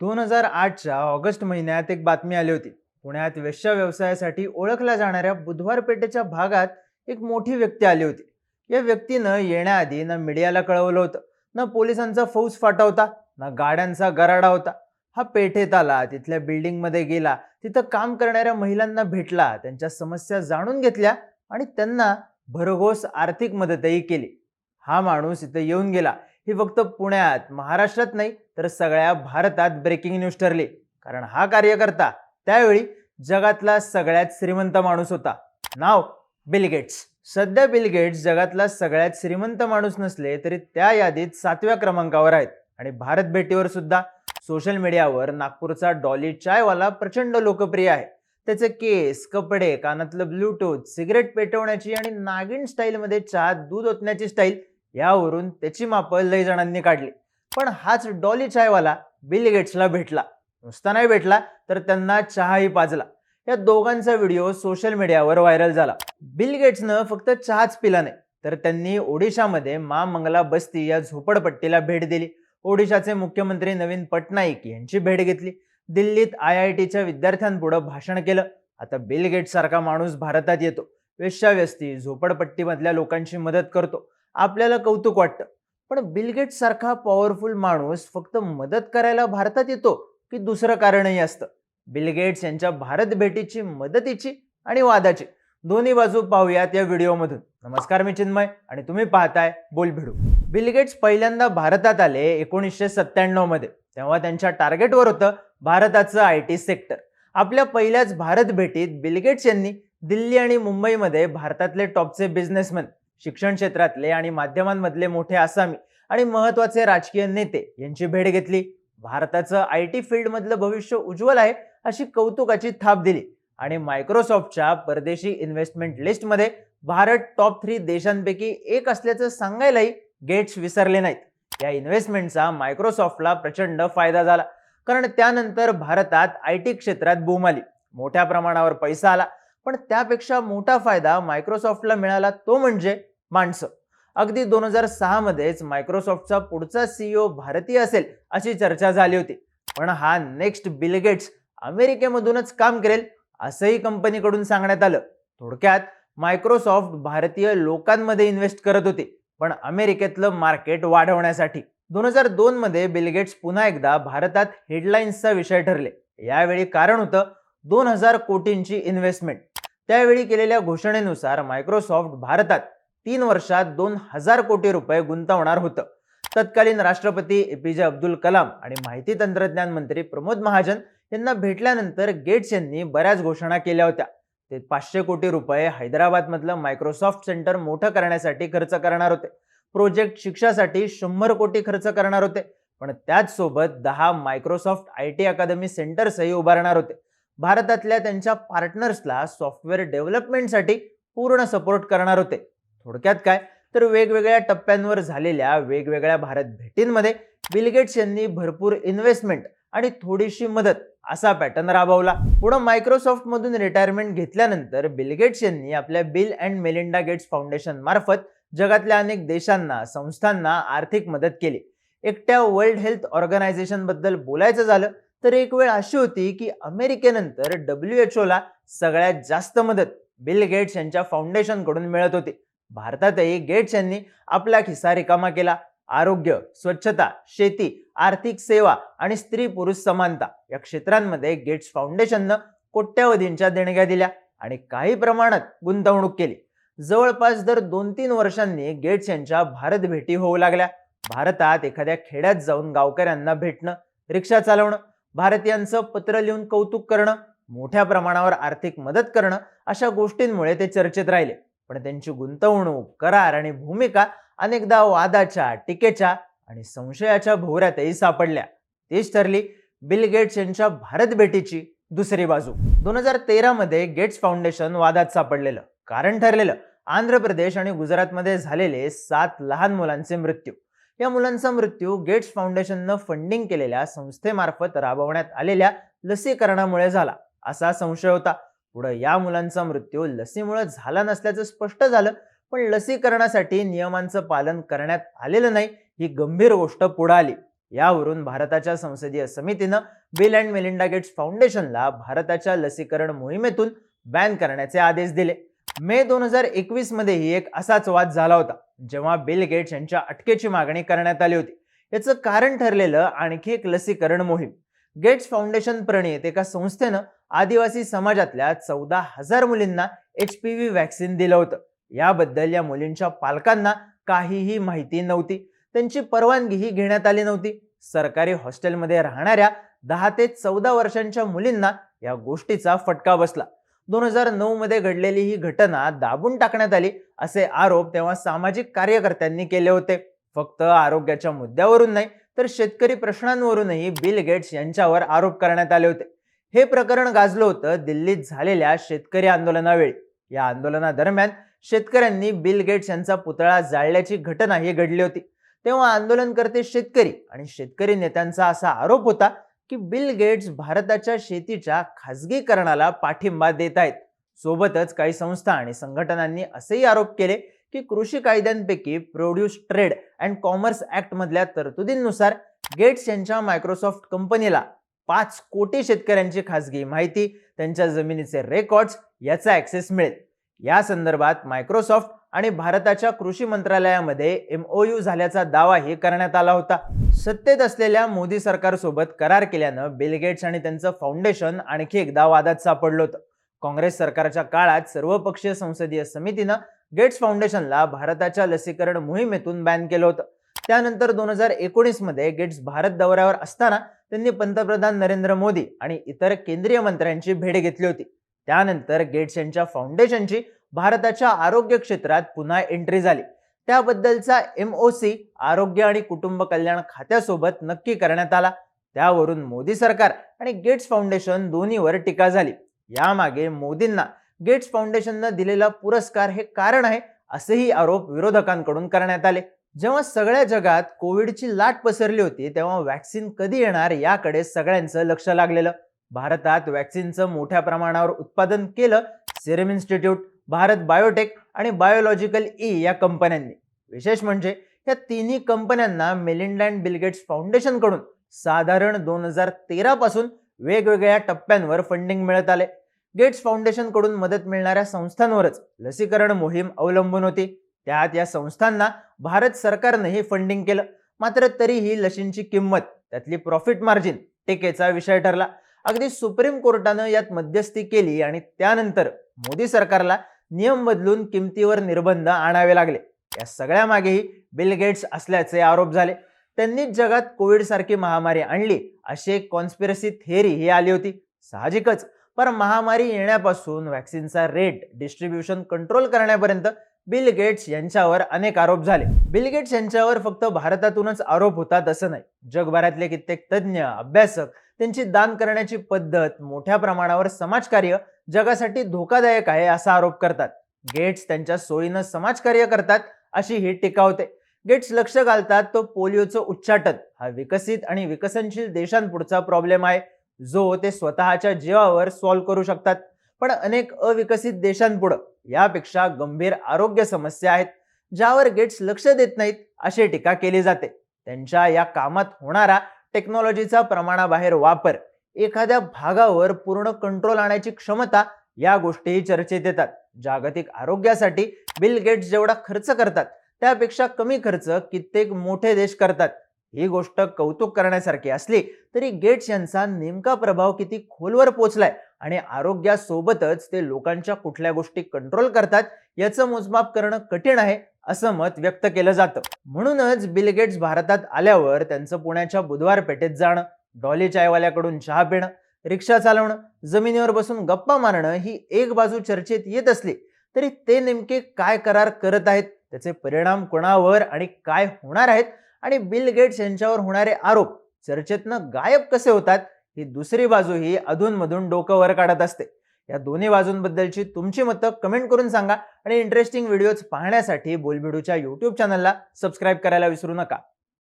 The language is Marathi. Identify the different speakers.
Speaker 1: दोन हजार आठच्या ऑगस्ट महिन्यात एक बातमी आली होती. पुण्यात वेश्या व्यवसायासाठी ओळखल्या जाणाऱ्या बुधवार पेठेच्या भागात एक मोठी व्यक्ती आली होती. या व्यक्तीनं येण्याआधी ना मीडियाला कळवलं होतं ना पोलिसांचा फौज फाटा होता ना गाड्यांचा गराडा होता. हा पेठेत आला तिथल्या बिल्डिंगमध्ये गेला तिथं काम करणाऱ्या महिलांना भेटला त्यांच्या समस्या जाणून घेतल्या आणि त्यांना भरघोस आर्थिक मदतही केली. हा माणूस इथं येऊन गेला. ही फक्त पुण्यात महाराष्ट्रात नाही तर सगळ्या भारतात ब्रेकिंग न्यूज ठरली. कारण हा कार्यकर्ता त्यावेळी जगातला सगळ्यात श्रीमंत माणूस होता. नाव बिल गेट्स सध्या बिल गेट्स जगातला सगळ्यात श्रीमंत माणूस नसले तरी त्या यादीत सातव्या क्रमांकावर आहेत. आणि भारत भेटीवर सुद्धा सोशल मीडियावर नागपूरचा डॉली चायवाला प्रचंड लोकप्रिय आहे. त्याचे केस कपडे कानातलं ब्लूटूथ सिगरेट पेटवण्याची आणि नागिन स्टाईलमध्ये चहा दूध ओतण्याची स्टाईल यावरून त्याची मापं लय जणांनी काढली. पण हाच डॉली चायवाला बिल गेट्सला भेटला. नुसता नाही भेटला तर त्यांना चहाही पाजला. या दोघांचा व्हिडिओ सोशल मीडियावर व्हायरल झाला. बिल गेट्सनं फक्त चहाच पिला नाही तर त्यांनी ओडिशामध्ये मा मंगला बस्ती या झोपडपट्टीला भेट दिली. ओडिशाचे मुख्यमंत्री नवीन पटनाईक यांची भेट घेतली. दिल्लीत आय आय टीच्या विद्यार्थ्यांपुढं भाषण केलं. आता बिल गेट्स सारखा माणूस भारतात येतो. वेश्याव्यस्ती झोपडपट्टीमधल्या लोकांची मदत करतो. आपल्याला कौतुक वाटतं. पण बिलगेट सारखा पॉवरफुल माणूस फक्त मदत करायला भारतात येतो की दुसरं कारणही असतं. बिलगेट्स यांच्या भारत भेटीची मदतीची आणि वादाची. दोन्ही बाजू पाहूयात या व्हिडिओमधून. नमस्कार मी चिन्मय आणि तुम्ही पाहताय बोल भिडू बिलगेट्स पहिल्यांदा भारतात आले एकोणीसशे सत्त्याण्णवमध्ये. तेव्हा त्यांच्या टार्गेटवर होतं भारताचं आय टी सेक्टर. आपल्या पहिल्याच भारत भेटीत बिलगेट्स यांनी दिल्ली आणि मुंबईमध्ये भारतातले टॉपचे बिझनेसमॅन शिक्षण क्षेत्रातले आणि माध्यमांमधले मोठे आसामी आणि महत्त्वाचे राजकीय नेते यांची भेट घेतली. भारताचं आय टी फील्डमधलं भविष्य उज्ज्वल आहे अशी कौतुकाची थाप दिली. आणि मायक्रोसॉफ्टच्या परदेशी इन्व्हेस्टमेंट लिस्टमध्ये भारत टॉप थ्री देशांपैकी एक असल्याचं सांगायलाही गेट्स विसरले नाहीत. या इन्व्हेस्टमेंटचा मायक्रोसॉफ्टला प्रचंड फायदा झाला. कारण त्यानंतर भारतात आय टी क्षेत्रात बूम आली. मोठ्या प्रमाणावर पैसा आला. पण त्यापेक्षा मोठा फायदा मायक्रोसॉफ्टला मिळाला तो म्हणजे माणसं. अगदी दोन हजार सहा मध्येच मायक्रोसॉफ्टचा पुढचा सीईओ भारतीय असेल अशी चर्चा झाली होती. पण हा नेक्स्ट बिलगेट्स अमेरिकेमधूनच काम करेल असंही कंपनीकडून सांगण्यात आलं. थोडक्यात मायक्रोसॉफ्ट भारतीय लोकांमध्ये इन्व्हेस्ट करत होते पण अमेरिकेतलं मार्केट वाढवण्यासाठी. दोन हजार दोन मध्ये बिलगेट्स पुन्हा एकदा भारतात हेडलाईन्सचा विषय ठरले. यावेळी कारण होतं दोन हजार कोटींची इन्व्हेस्टमेंट त्यावेळी केलेल्या घोषणेनुसार मायक्रोसॉफ्ट भारतात तीन वर्षात दोन हजार कोटी रुपये गुंतवणार होतं. तत्कालीन राष्ट्रपती एपीजे अब्दुल कलाम आणि माहिती तंत्रज्ञान मंत्री प्रमोद महाजन यांना भेटल्यानंतर गेट्स यांनी बऱ्याच घोषणा केल्या होत्या. ते पाचशे कोटी रुपये हैदराबादमधलं मायक्रोसॉफ्ट सेंटर मोठं करण्यासाठी खर्च करणार होते. प्रोजेक्ट शिक्षासाठी शंभर कोटी खर्च करणार होते. पण त्याचसोबत दहा मायक्रोसॉफ्ट आय टी अकादमी सेंटर्सही उभारणार होते. भारतातल्या त्यांच्या पार्टनर्सला सॉफ्टवेअर डेव्हलपमेंटसाठी पूर्ण सपोर्ट करणार होते. थोडक्यात काय? तर वेगवेगळ्या टप्प्यांवर झालेल्या वेगवेगळ्या भारत भेटींमध्ये बिलगेट्स यांनी भरपूर इन्व्हेस्टमेंट आणि थोडीशी मदत असा पॅटर्न राबवला. पुढे मायक्रोसॉफ्ट मधून रिटायरमेंट घेतल्यानंतर बिलगेट्स यांनी आपल्या bill and Melinda gates foundation मार्फत जगातल्या अनेक देशांना संस्थांना आर्थिक मदत केली. एकट्या वर्ल्ड हेल्थ ऑर्गनायझेशनबद्दल बोलायचं झालं तर एक वेळ अशी होती की अमेरिकेनंतर डब्ल्यू एच ला सगळ्यात जास्त मदत बिल गेट्स यांच्या फाउंडेशनकडून मिळत होती. भारतातही गेट्स यांनी आपला खिसा रिकामा केला. आरोग्य स्वच्छता शेती आर्थिक सेवा आणि स्त्री पुरुष समानता या क्षेत्रांमध्ये गेट्स फाउंडेशननं कोट्यावधींच्या देणग्या दिल्या आणि काही प्रमाणात गुंतवणूक केली. जवळपास दर दोन तीन वर्षांनी गेट्स यांच्या भारत भेटी होऊ लागल्या. भारतात एखाद्या खेड्यात जाऊन गावकऱ्यांना भेटणं रिक्षा चालवणं भारतीयांचं पत्र लिहून कौतुक करणं मोठ्या प्रमाणावर आर्थिक मदत करणं अशा गोष्टींमुळे ते चर्चेत राहिले. पण त्यांची गुंतवणूक करार आणि भूमिका अनेकदा वादाच्या टीकेच्या आणि संशयाच्या भोवऱ्यातही सापडल्या. तीच ठरली बिल गेट्स यांच्या भारत भेटीची दुसरी बाजू. दोन हजार तेरामध्ये गेट्स फाउंडेशन वादात सापडलेलं. कारण ठरलेलं आंध्र प्रदेश आणि गुजरातमध्ये झालेले सात लहान मुलांचे मृत्यू. या मुलांचा मृत्यू गेट्स फाउंडेशननं फंडिंग केलेल्या संस्थेमार्फत राबवण्यात आलेल्या लसीकरणामुळे झाला असा संशय होता. पुढे या मुलांचा मृत्यू लसीमुळे झाला नसल्याचं स्पष्ट झालं पण लसीकरणासाठी नियमांचं पालन करण्यात आलेलं नाही ही गंभीर गोष्ट पुढे आली. यावरून भारताच्या संसदीय समितीनं बिल अँड मेलिंडा गेट्स फाउंडेशनला भारताच्या लसीकरण मोहिमेतून बॅन करण्याचे आदेश दिले. मे दोन हजार एकवीस मध्येही एक असाच वाद झाला होता. जेव्हा बिल गेट्स यांच्या अटकेची मागणी करण्यात आली होती याचं कारण ठरलेलं आणखी एक लसीकरण मोहीम. गेट्स फाउंडेशन प्रणीत एका संस्थेनं आदिवासी समाजातल्या चौदा हजार मुलींना एच पी व्ही वॅक्सिन दिलं होतं. याबद्दल या मुलींच्या पालकांना काहीही माहिती नव्हती. त्यांची परवानगीही घेण्यात आली नव्हती. सरकारी हॉस्टेलमध्ये राहणाऱ्या दहा ते चौदा वर्षांच्या मुलींना या गोष्टीचा फटका बसला. दोन हजार नऊ मध्ये घडलेली ही घटना दाबून टाकण्यात आली असे आरोप तेव्हा सामाजिक कार्यकर्त्यांनी केले होते. फक्त आरोग्याच्या मुद्द्यावरून नाही तर शेतकरी प्रश्नांवरूनही बिल गेट्स यांच्यावर आरोप करण्यात आले होते. हे प्रकरण गाजलं होतं दिल्लीत झालेल्या शेतकरी आंदोलनावेळी. या आंदोलनादरम्यान शेतकऱ्यांनी बिल गेट्स यांचा पुतळा जाळल्याची घटना ही घडली होती. तेव्हा आंदोलनकर्ते शेतकरी आणि शेतकरी नेत्यांचा असा आरोप होता की बिल गेट्स भारताच्या शेतीच्या खासगीकरणाला पाठिंबा देत आहेत सोबतच काही संस्था आणि संघटनांनी असेही आरोप केले की कृषी कायद्यांपैकी produce trade and commerce act मधल्या तरतुदींनुसार गेट्स यांच्या मायक्रोसॉफ्ट कंपनीला पाच कोटी शेतकऱ्यांची खासगी माहिती त्यांच्या जमिनीचे रेकॉर्ड्स याचा ऍक्सेस मिळेल. या संदर्भात मायक्रोसॉफ्ट आणि भारताच्या कृषी मंत्रालयामध्ये एमओयू झाल्याचा दावाही करण्यात आला होता. सत्तेत असलेल्या मोदी सरकारसोबत करार केल्यानं बिल गेट्स आणि त्यांचं फाउंडेशन आणखी एकदा वादात सापडलं होतं. काँग्रेस सरकारच्या काळात सर्वपक्षीय संसदीय समितीनं गेट्स फाउंडेशनला भारताच्या लसीकरण मोहिमेतून बॅन केलं होतं. त्यानंतर दोन हजार एकोणीसमध्ये गेट्स भारत दौऱ्यावर असताना त्यांनी पंतप्रधान नरेंद्र मोदी आणि इतर केंद्रीय मंत्र्यांची भेट घेतली होती. त्यानंतर गेट्स यांच्या फाउंडेशनची भारताच्या आरोग्य क्षेत्रात पुन्हा एंट्री झाली. त्याबद्दलचा एम ओसी आरोग्य आणि कुटुंब कल्याण खात्यासोबत नक्की करण्यात आला. त्यावरून मोदी सरकार आणि गेट्स फाउंडेशन दोन्हीवर टीका झाली. यामागे मोदींना गेट्स फाउंडेशननं दिलेला पुरस्कार हे कारण आहे असेही आरोप विरोधकांकडून करण्यात आले. जेव्हा सगळ्या जगात कोविडची लाट पसरली होती तेव्हा वॅक्सिन कधी येणार याकडे सगळ्यांचं लक्ष लागलेलं. भारतात वॅक्सिनचं मोठ्या प्रमाणावर उत्पादन केलं सिरम इन्स्टिट्यूट भारत बायोटेक आणि बायोलॉजिकल ई e या कंपन्यांनी. विशेष म्हणजे या तिन्ही कंपन्यांना मेलिंडा अँड बिलगेट्स फाउंडेशनकडून साधारण दोन हजार तेरापासून वेगवेगळ्या टप्प्यांवर फंडिंग मिळत आले. गेट्स फाउंडेशनकडून मदत मिळणाऱ्या संस्थांवरच लसीकरण मोहीम अवलंबून होती. त्यात या संस्थांना भारत सरकारनेही फंडिंग केलं. मात्र तरीही लशींची किंमत त्यातली प्रॉफिट मार्जिन टेकेचा विषय ठरला. अगदी सुप्रीम कोर्टानं यात मध्यस्थी केली आणि त्यानंतर मोदी सरकारला नियम बदलून किमतीवर निर्बंध आणावे लागले. या सगळ्या मागेही बिल गेट्स असल्याचे आरोप झाले. त्यांनीच जगात कोविड सारखी महामारी आणली. अशी एक कॉन्स्पिरसी थेअरी ही आली होती. साहजिकच. पण महामारी येण्यापासून व्हॅक्सिनचा रेट डिस्ट्रीब्युशन कंट्रोल करण्यापर्यंत बिल गेट्स यांच्यावर अनेक आरोप झाले. बिल गेट्स यांच्यावर फक्त भारतातूनच आरोप होतात असं नाही. जगभरातले कित्येक तज्ज्ञ अभ्यासक त्यांची दान करण्याची पद्धत मोठ्या प्रमाणावर समाजकार्य जगासाठी धोकादायक आहे असा आरोप करतात. गेट्स त्यांच्या सोयीनं समाजकार्य करतात अशी ही टीका होते. गेट्स लक्ष घालतात तो पोलिओचं उच्चाटन. हा विकसित आणि विकसनशील देशांपुढचा प्रॉब्लेम आहे जो ते स्वतःच्या जीवावर सॉल्व्ह करू शकतात. पण अनेक अविकसित देशांपुढं यापेक्षा गंभीर आरोग्य समस्या आहेत ज्यावर गेट्स लक्ष देत नाहीत अशी टीका केली जाते. त्यांच्या या कामात होणारा टेक्नॉलॉजीचा प्रमाणाबाहेर वापर एखाद्या भागावर पूर्ण कंट्रोल आणण्याची क्षमता या गोष्टीही चर्चेत येतात. जागतिक आरोग्यासाठी बिल गेट्स जेवढा खर्च करतात त्यापेक्षा कमी खर्च कित्येक मोठे देश करतात. ही गोष्ट कौतुक करण्यासारखी असली तरी गेट्स यांचा नेमका प्रभाव किती खोलवर पोचलाय आणि आरोग्यासोबतच ते लोकांच्या कुठल्या गोष्टी कंट्रोल करतात याचं मोजमाप करणं कठीण आहे असं मत व्यक्त केलं जातं. म्हणूनच बिल गेट्स भारतात आल्यावर त्यांचं पुण्याच्या बुधवार पेठेत जाणं डॉली चायवाल्याकडून चहा पिणं रिक्षा चालवणं जमिनीवर बसून गप्पा मारणं ही एक बाजू चर्चेत येत असली तरी ते नेमके काय करार करत आहेत त्याचे परिणाम कोणावर आणि काय होणार आहेत आणि बिल गेट्स यांच्यावर होणारे आरोप चर्चेतनं गायब कसे होतात ही दुसरी बाजू ही अधूनमधून डोकं वर काढत असते. या दोन्ही बाजूंबद्दलची तुमची मतं कमेंट करून सांगा आणि इंटरेस्टिंग व्हिडिओज पाहण्यासाठी बोलबिडूच्या यूट्यूब चॅनलला सबस्क्राईब करायला विसरू नका.